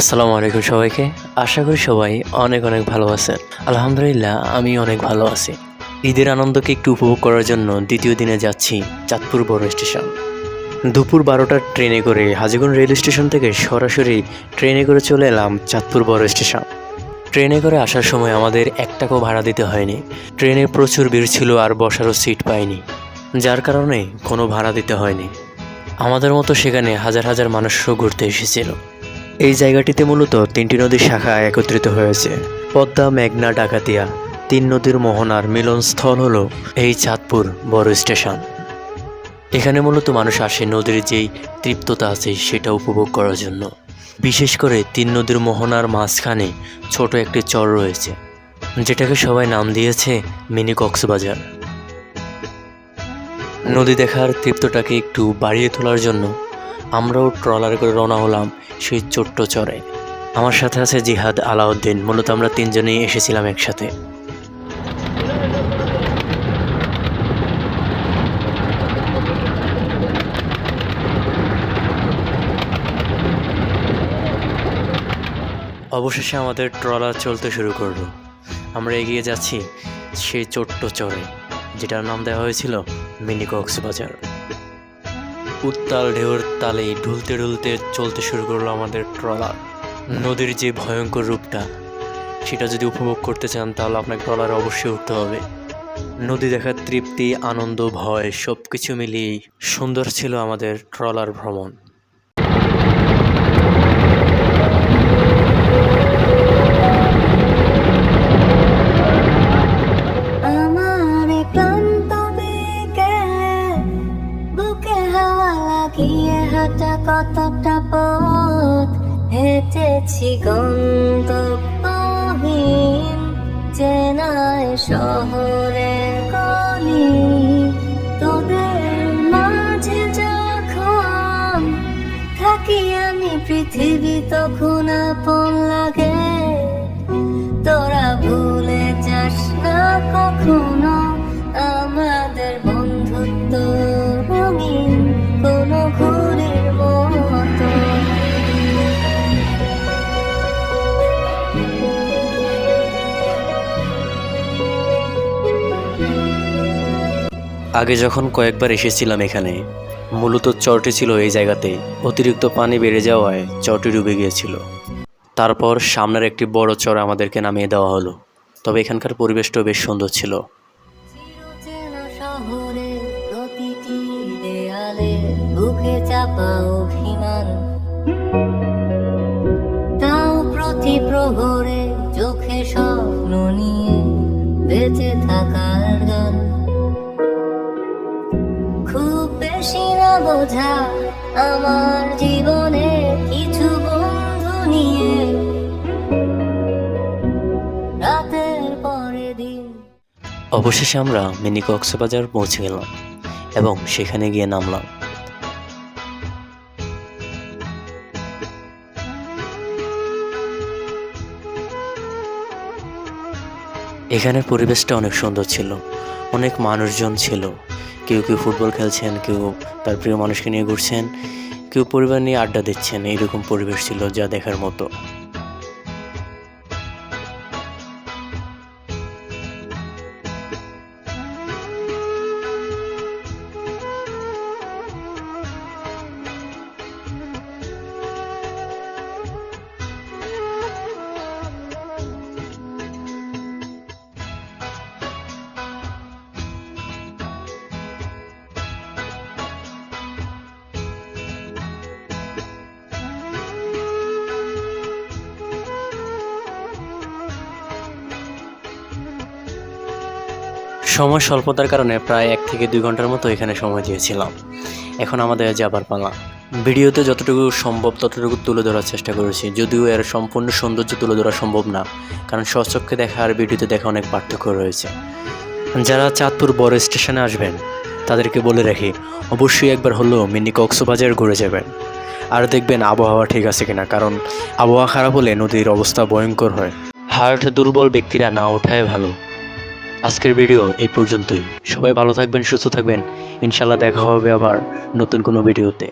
আসসালামু আলাইকুম সবাইকে। আশা করি সবাই অনেক অনেক ভালো আছেন। আলহামদুলিল্লাহ আমি অনেক ভালো আছি। ঈদের আনন্দকে একটু উপভোগ করার জন্য দ্বিতীয় দিনে যাচ্ছি চাঁদপুর বড় স্টেশন। দুপুর বারোটার ট্রেনে করে হাজিগঞ্জ রেল স্টেশন থেকে সরাসরি ট্রেনে করে চলে এলাম চাঁদপুর বড় স্টেশন। ট্রেনে করে আসার সময় আমাদের এক টাকাও ভাড়া দিতে হয়নি। ট্রেনে প্রচুর ভিড় ছিল আর বসারও সিট পাইনি। যার কারণে কোনো ভাড়া দিতে হয়নি। আমাদের মতো সেখানে হাজার হাজার মানুষও ঘুরতে এসেছিল। এই জায়গাটিতে মূলত তিনটি নদীর শাখা একত্রিত হয়েছে। পদ্মা, মেঘনা, ডাকাতিয়া, তিন নদীর মোহনার মিলনস্থল হল এই চাঁদপুর বড় স্টেশন। এখানে মূলত মানুষ আসে নদীর যেই তৃপ্ততা আছে সেটা উপভোগ করার জন্য। বিশেষ করে তিন নদীর মোহনার মাঝখানে ছোট একটি চর রয়েছে, যেটাকে সবাই নাম দিয়েছে মিনি কক্সবাজার। নদী দেখার তৃপ্তটাকে একটু বাড়িয়ে তোলার জন্য আমরাও ট্রলারে করে রওনা হলাম সেই ছোট্ট চরে। আমার সাথে আছে জিহাদ, আলাউদ্দিন, মূলত আমরা তিনজনেই এসেছিলাম একসাথে। অবশেষে আমাদের ট্রলার চলতে শুরু করল। আমরা এগিয়ে যাচ্ছি সেই ছোট্ট চরে, যেটার নাম দেওয়া হয়েছিল মিনি কক্সবাজার। উত্তাল ঢেউর তালে ঢুলতে ঢুলতে চলতে শুরু করল আমাদের ট্রলার। নদীর যে ভয়ঙ্কর রূপটা, সেটা যদি উপভোগ করতে চান, তাহলে আপনাকে ট্রলারে অবশ্যই উঠতে হবে। নদী দেখার তৃপ্তি, আনন্দ, ভয় সব কিছু মিলিয়েই সুন্দর ছিল আমাদের ট্রলার ভ্রমণ। হাঁটা কতটা পথ হেঁটেছি গন্তব্যহীন চেনায় শহরে গলি তোদের মাঝে যখন থাকি আমি পৃথিবী তখন আপন আগে যখন কয়েকবার এসেছিলাম এখানে, মূলত চরটি ছিল এই জায়গাতে। অতিরিক্ত পানি বেড়ে যাওয়ায় চরটি ডুবে গিয়েছিল। তারপর সামনের একটি বড় চর আমাদেরকে নামিয়ে দেওয়া হলো। তবে এখানকার পরিবেশটাও বেশ সুন্দর ছিল। চিরচেনা বোঝা আমার জীবনে কিছু বন্ধু নিয়ে। রাতের পরে দিন। অবশেষে আমরা মিনি কক্সবাজার পৌঁছে গেলাম এবং সেখানে গিয়ে নামলাম। এখানের পরিবেশটা অনেক সুন্দর ছিল। অনেক মানুষজন ছিল। কেউ কেউ ফুটবল খেলছেন, কেউ তার প্রিয় মানুষকে নিয়ে ঘুরছেন, কেউ পরিবার নিয়ে আড্ডা দিচ্ছেন। এইরকম পরিবেশ ছিল যা দেখার মতো। সময় স্বল্পতার কারণে প্রায় এক থেকে দুই ঘণ্টার মতো এখানে সময় দিয়েছিলাম। এখন আমাদের যাবার পালা। ভিডিওতে যতটুকু সম্ভব ততটুকু তুলে ধরার চেষ্টা করেছি, যদিও এর সম্পূর্ণ সৌন্দর্য তুলে ধরা সম্ভব না, কারণ স্বচক্ষে দেখা আর ভিডিওতে দেখা অনেক পার্থক্য রয়েছে। যারা চাঁদপুর বড় স্টেশনে আসবেন, তাদেরকে বলে রাখি, অবশ্যই একবার হলেও মিনি কক্সবাজার ঘুরে যাবেন। আর দেখবেন আবহাওয়া ঠিক আছে কিনা, কারণ আবহাওয়া খারাপ হলে নদীর অবস্থা ভয়ঙ্কর হয়। হার্ট দুর্বল ব্যক্তিরা না ওঠায় ভালো। আজকের ভিডিও এই পর্যন্তই। সবাই ভালো থাকবেন, সুস্থ থাকবেন। ইনশাল্লাহ দেখা হবে আবার নতুন কোনো ভিডিওতে।